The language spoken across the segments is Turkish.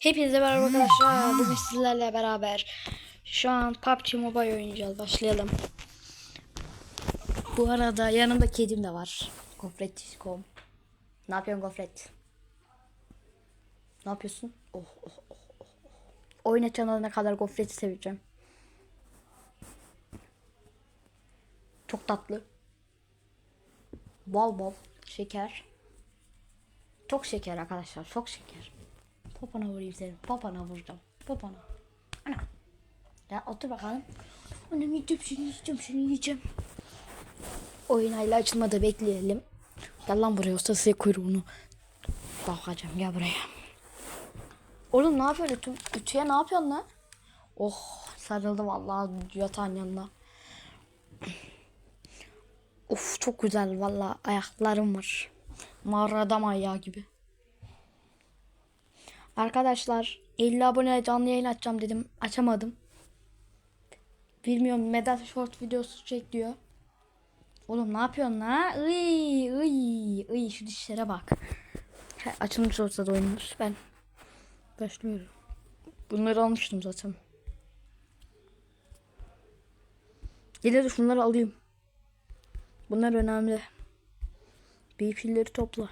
Hepinize merhaba arkadaşlar. Bugün sizlerle beraber şu an PUBG Mobile oynayacağız. Başlayalım. Bu arada yanımda kedim de var. Gofret.com Ne yapıyorsun Gofret? Ne yapıyorsun? Oh oh oh oh. oh. Oyun açana kadar Gofret'i seveceğim. Çok tatlı. Bol bol şeker. Çok şeker arkadaşlar. Çok şeker. Popona vurayım seni. Popona vuracağım. Popona. Ana. Ya otur bakalım. Anam yiyeceğim seni yiyeceğim seni yiyeceğim. Oyun hala açılmadı bekleyelim. Gel lan buraya ustası kuyruğunu. Bakacağım gel buraya. Oğlum ne yapıyorsun? Ütü, ütüye ne yapıyorsun lan? Oh sarıldı vallahi yatağın yanına. Of çok güzel vallahi ayaklarım var. Mağara adam ayağı gibi. Arkadaşlar 50 abone canlı yayın açacağım dedim. Açamadım. Bilmiyorum Medat short videosu çek diyor. Oğlum ne yapıyorsun la? Iy, iy, şu dişlere bak. Açılmış olsa da oyunumuz. Ben başlıyorum. Bunları almıştım zaten. Yine de şunları alayım. Bunlar önemli. Bir pilleri topla.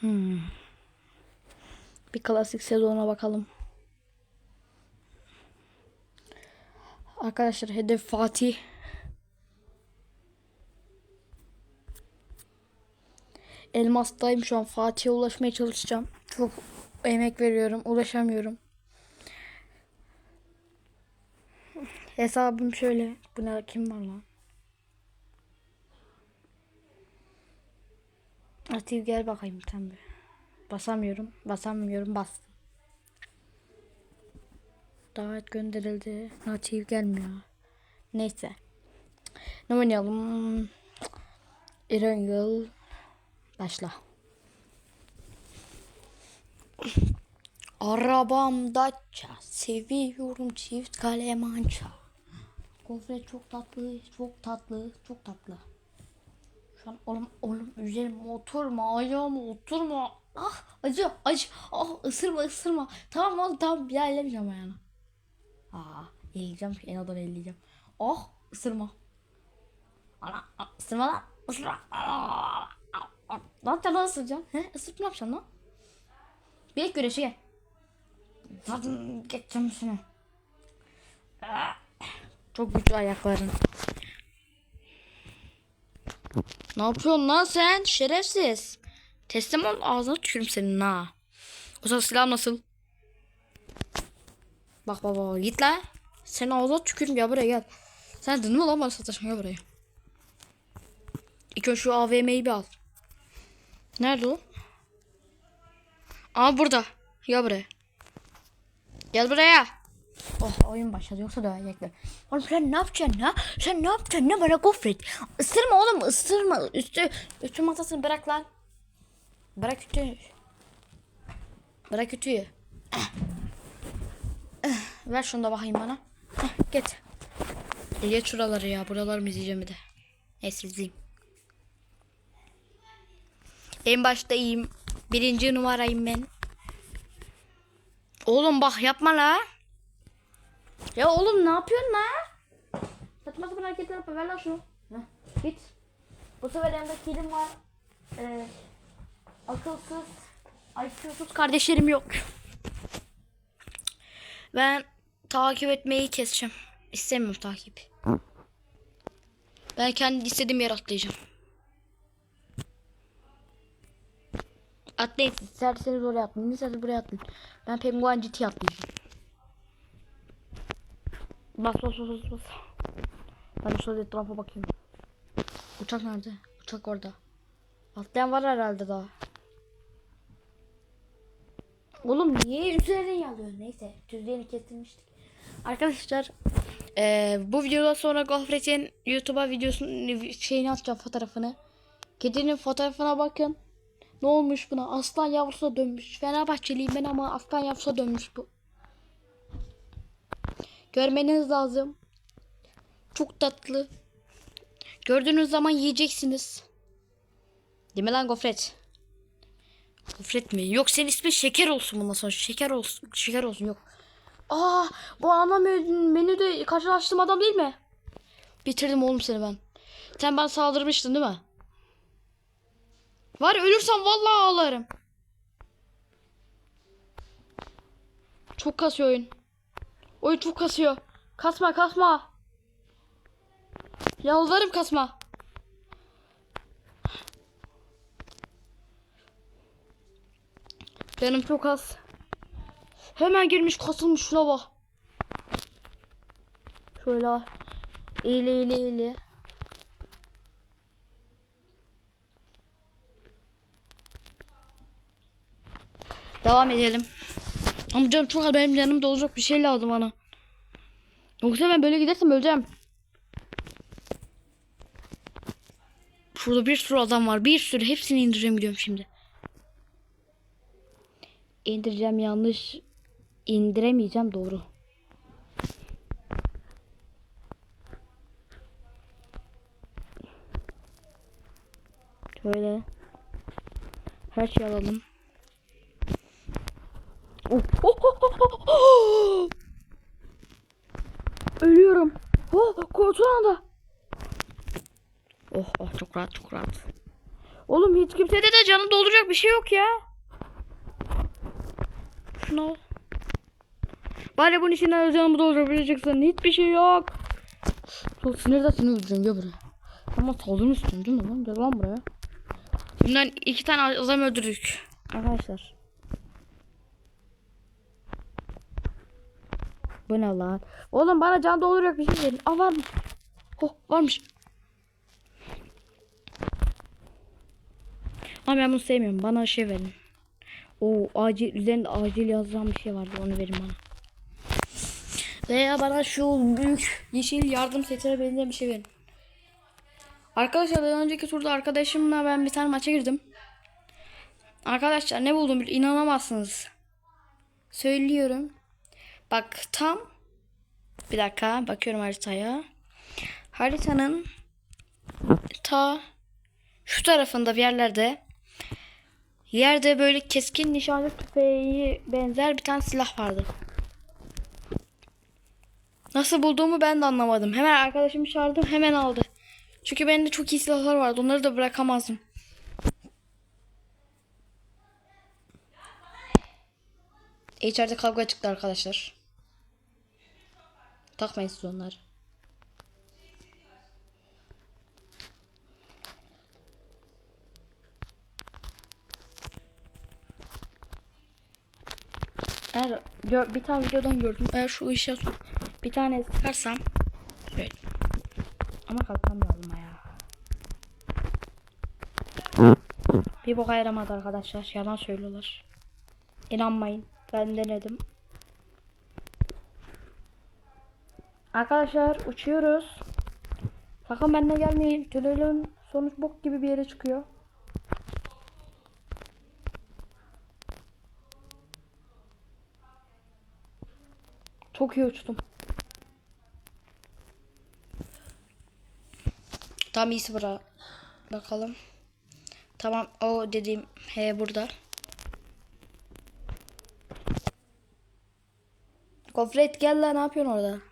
Hmm. Bir klasik sezona bakalım. Arkadaşlar hedef Fatih. Elmas'tayım şu an. Fatih'e ulaşmaya çalışacağım. Çok emek veriyorum. Ulaşamıyorum. Hesabım şöyle. Bu ne kim var lan? Atif gel bakayım sen bir. Basamıyorum. Basamıyorum. Bastım. Davet gönderildi. Natif gelmiyor. Neyse. Ne oynayalım? Erangel. Başla. Arabam Dacia. Seviyorum çift kalemança. Gofret çok tatlı, çok tatlı, çok tatlı. Şu an oğlum, oğlum üzerime oturma, ayağıma oturma. Ah acı, acı. Ah ısırma, ısırma. Tamam oğlum tamam bir daha ellemeyeceğim ayağını. Aa elleyeceğim, en adını elleyeceğim. Oh ısırma. Ana ısırma lan, ısırma. Ne yapacaksın lan ısıracaksın? He ısırıp ne yapacaksın lan? Bir güreşe gel. Zaten geçeceğim seni. Çok güçlü ayakların. Ne yapıyorsun lan sen? Şerefsiz. Teslim ol ağzına tükürüm senin ha. O zaman silah nasıl? Bak bak git lan. Senin ağzına tükürüm ya buraya gel. Sen mı lan bana sataşın ya buraya. İlk önce şu AVM'yi bir al. Nerede o? Aa burada. Ya buraya. Gel buraya. Oh oyun başladı yoksa dövecekler. Oğlum sen ne yapacaksın ya? Sen ne yapacaksın ne bana gofret? Isırma oğlum ısırma. Üstü, üstü masasını bırak lan. Bırak ütüyü. Bırak ütüyü. Eh. Ver şunu da bakayım bana. Eh, Geç şuraları ya. Buraları mı izleyeceğim bir de. Neyse izleyeyim. En başta iyiyim. Birinci numarayım ben. Oğlum bak yapma la. Ya oğlum ne yapıyorsun la? Saçma sapan hareketler yapma. Ver lan şunu. Heh, git. Bu sefer yanımda kedim var. Ee, akılsız, IQ'suz kardeşlerim yok. Ben takip etmeyi keseceğim. İstemiyorum takip. Ben kendi istediğim yere atlayacağım. Atlayın. İsterseniz oraya atlayın. İsterseniz buraya atlayın. Ben penguen GT atlayacağım. Bas bas bas bas. Ben şöyle etrafa bakayım. Uçak nerede? Uçak orada. Atlayan var herhalde daha. Oğlum niye üzerine yalıyor? Neyse düzlerini kesilmiştik. Arkadaşlar eee, bu videodan sonra Gofret'in YouTube'a videosunu şeyini atacağım fotoğrafını. Kedinin fotoğrafına bakın. Ne olmuş buna? Aslan yavrusuna dönmüş. Fenerbahçeliyim ben ama aslan yavrusuna dönmüş bu. Görmeniz lazım. Çok tatlı. Gördüğünüz zaman yiyeceksiniz. Değil mi lan gofret? Gofret mi? Yok senin ismin şeker olsun bundan sonra. Şeker olsun. Şeker olsun yok. Aa bu ana menü- menüde karşılaştığım adam değil mi? Bitirdim oğlum seni ben. Sen bana saldırmıştın değil mi? Var ölürsem vallahi ağlarım. Çok kasıyor oyun. Oyun çok kasıyor. Kasma kasma. Yalvarırım kasma. Canım çok az. Hemen girmiş kasılmış şuna bak. Şöyle. İyili iyili iyili. Devam edelim. Ama çok az benim yanımda olacak bir şey lazım bana. Yoksa ben böyle gidersem öleceğim. Şurada bir sürü adam var. Bir sürü. Hepsini indireceğim gidiyorum şimdi. İndireceğim yanlış. indiremeyeceğim doğru. Şöyle. Her şeyi alalım. Oh, oh, oh, oh, oh. Ölüyorum. Oh, korktuğun anda. Oh, oh çok rahat çok rahat. Oğlum hiç kimsede de canı dolduracak bir şey yok ya. Şunu al. Bari bunun içinden canımı doldurabileceksin. Hiçbir şey yok. Çok sinirden seni öldüreceğim gel buraya. Ama saldırmışsın değil mi lan? Gel lan buraya. Bundan iki tane adam öldürdük. Arkadaşlar. Bu ne lan? Oğlum bana can dolduracak bir şey verin. Aa varmış. Oh varmış. Ama ben bunu sevmiyorum. Bana şey verin. O acil üzerinde acil yazılan bir şey vardı. Onu verin bana. Veya bana şu büyük yeşil yardım setine benzeyen bir şey verin. Arkadaşlar daha önceki turda arkadaşımla ben bir tane maça girdim. Arkadaşlar ne buldum inanamazsınız. Söylüyorum. Bak tam bir dakika bakıyorum haritaya. Haritanın ta şu tarafında bir yerlerde yerde böyle keskin nişancı tüfeği benzer bir tane silah vardı. Nasıl bulduğumu ben de anlamadım. Hemen arkadaşımı çağırdım hemen aldı. Çünkü bende çok iyi silahlar vardı. Onları da bırakamazdım. İçeride kavga çıktı arkadaşlar. Takmayın siz onları. Eğer gör- bir tane videodan gördüm. Eğer şu ışığa bir tane sıkarsam şöyle. Ama kalkamıyorum ya. Bir boka yaramadı arkadaşlar. Yalan söylüyorlar. İnanmayın. Ben denedim. Arkadaşlar uçuyoruz. Sakın benimle gelmeyin. Tünelin sonuç bok gibi bir yere çıkıyor. Çok iyi uçtum. Tam iyisi bura. Bakalım. Tamam o dediğim he burada. Gofret gel lan ne yapıyorsun orada?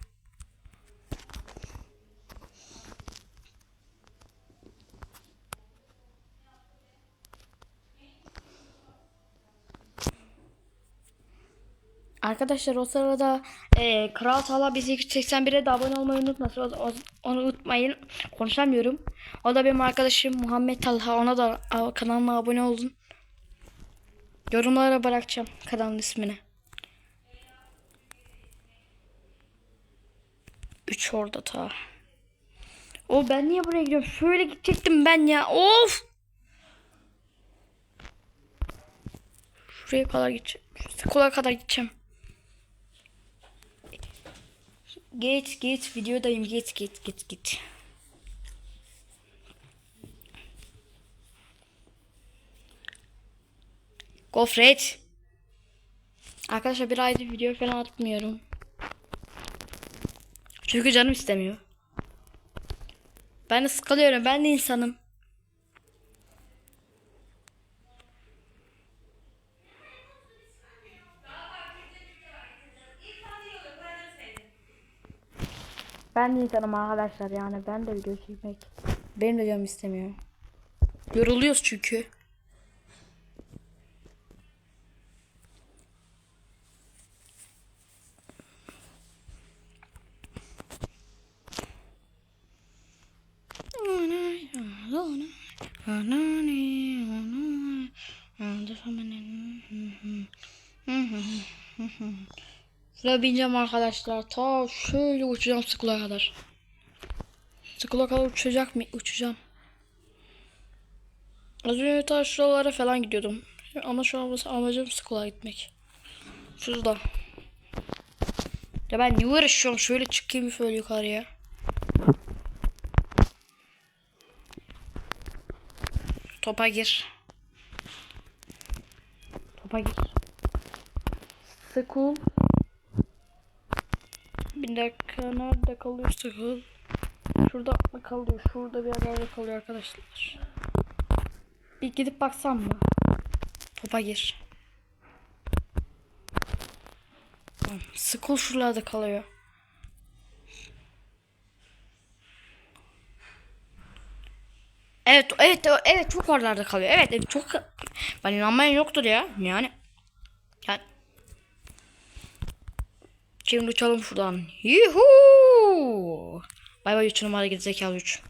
Arkadaşlar o sırada e, Kral Tala 1881'e de abone olmayı unutmasın. O- Onu unutmayın. Konuşamıyorum. O da benim arkadaşım Muhammed Talha. Ona da kanalıma abone olun. Yorumlara bırakacağım kanalın ismini. 3 orada ta. O ben niye buraya gidiyorum? Şöyle gidecektim ben ya. Of! Şuraya kadar gideceğim. Kola kadar gideceğim. Git git videodayım git git git git. Gofret. Arkadaşlar bir aydır video falan atmıyorum. Çünkü canım istemiyor. Ben de sıkılıyorum. Ben de insanım. Ben de insanım arkadaşlar yani ben de video çekmek. Benim de canım istemiyor. Yoruluyoruz çünkü. Şuraya bineceğim arkadaşlar. Ta şöyle uçacağım sıkıla kadar. Sıkıla kadar uçacak mı? Uçacağım. Az önce ta şuralara falan gidiyordum. Ama şu an amacım sıkıla gitmek. Şurada. Ya ben niye uğraşıyorum? Şöyle çıkayım şöyle yukarıya. Topa gir. Topa gir. School. Bir dakika nerede kalıyor school? Şurada mı kalıyor? Şurada bir yerlerde kalıyor arkadaşlar. Bir gidip baksam mı? Topa gir. School şuralarda kalıyor. Evet, evet, evet çok oralarda kalıyor. Evet, evet çok ben inanmayan yoktur ya. Yani Şimdi uçalım şuradan. Yuhu! Bay bay 3 numara gerizekalı 3.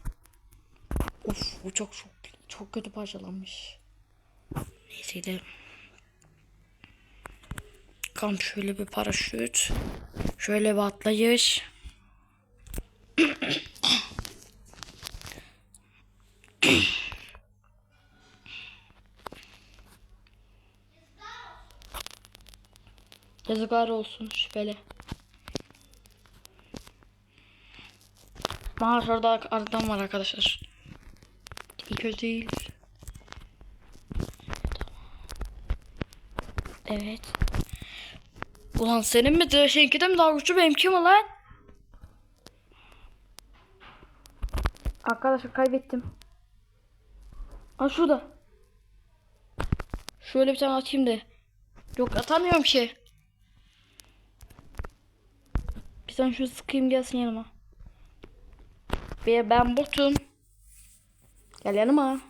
Of bu çok çok çok kötü parçalanmış. Neyse gidelim. Kam şöyle bir paraşüt. Şöyle bir atlayış. Yazıklar olsun şüpheli. Aa şurada adam var arkadaşlar. İlk önce değil. Evet. Ulan senin mi de seninki de mi daha güçlü benimki mi lan? Arkadaşlar kaybettim. Aa şurada. Şöyle bir tane atayım da. Yok atamıyorum ki. Bir tane şu sıkayım gelsin yanıma. Ve ben botum. Gel yanıma.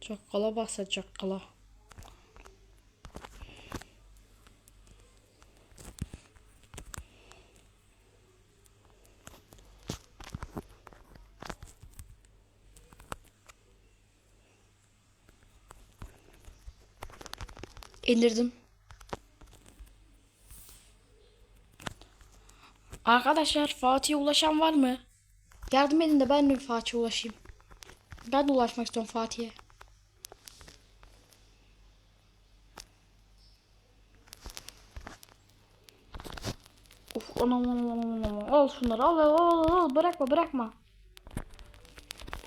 Çakala basa çakala. İndirdim. Arkadaşlar Fatih'e ulaşan var mı? Yardım edin de ben de Fatih'e ulaşayım. Ben de ulaşmak istiyorum Fatih'e. Of anam. Al şunları al al al al bırakma bırakma.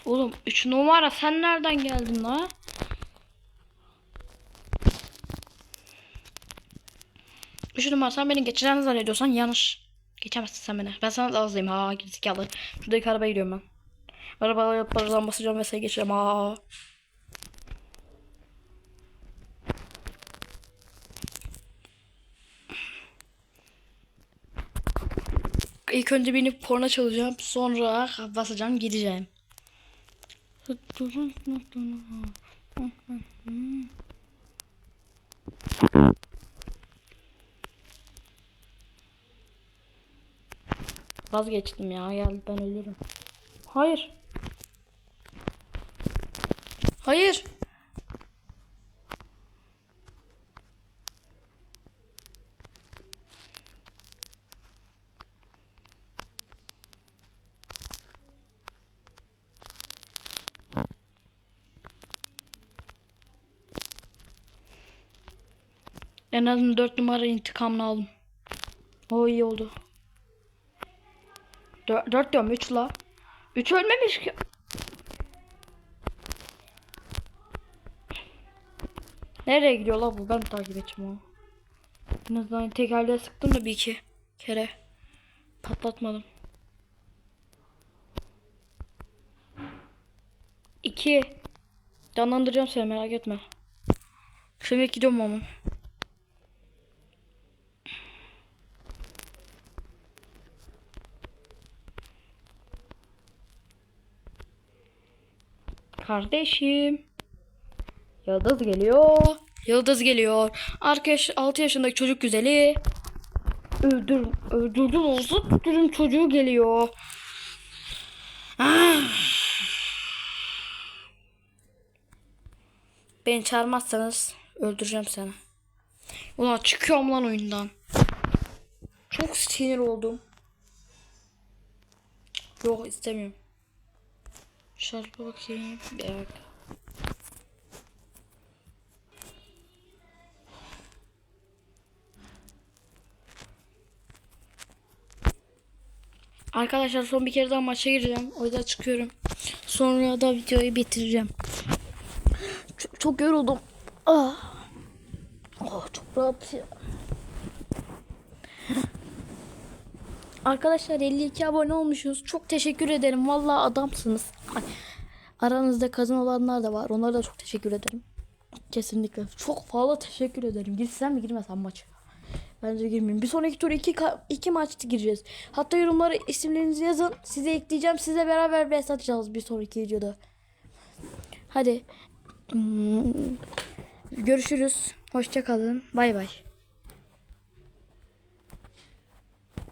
Oğlum 3 numara sen nereden geldin la? Üç numara sen beni geçeceğini zannediyorsan yanlış. Geçemezsin sen beni. Ben sana hızlıyım. Ha gerizekalı. Şuradaki arabaya gidiyorum ben. Arabaya paradan basacağım ve seni geçeceğim. Ha. İlk önce binip porno çalacağım. Sonra basacağım gideceğim. Vazgeçtim ya. Gel ben ölürüm. Hayır. Hayır. En azından 4 numara intikamını aldım. O iyi oldu. 4, 4 diyorum 3 la. 3 ölmemiş ki. Nereye gidiyor la bu? Ben takip edeceğim onu. En azından tekerleğe sıktım da bir iki kere. Patlatmadım. 2 Canlandıracağım seni merak etme. Şimdi gidiyorum ama. Kardeşim. Yıldız geliyor. Yıldız geliyor. Arkadaş 6 yaşındaki çocuk güzeli. Öldür, öldürdün olsa tuturum çocuğu geliyor. Ah. Beni çağırmazsanız öldüreceğim seni. Ulan çıkıyorum lan oyundan. Çok sinir oldum. Yok istemiyorum. Şarkı bakayım. Bir dakika. Arkadaşlar son bir kere daha maça gireceğim. O yüzden çıkıyorum. Sonra da videoyu bitireceğim. Çok, çok yoruldum. Ah. Oh, çok rahat ya. Arkadaşlar 52 abone olmuşuz. Çok teşekkür ederim. Vallahi adamsınız. Aranızda kazan olanlar da var. Onlara da çok teşekkür ederim. Kesinlikle. Çok fazla teşekkür ederim. Girsem mi girmesem maç. Bence girmeyeyim. Bir sonraki tur iki, iki maçta gireceğiz. Hatta yorumlara isimlerinizi yazın. Size ekleyeceğim. Size beraber vs atacağız bir sonraki videoda. Hadi. Hmm. Görüşürüz. Hoşça kalın. Bay bay.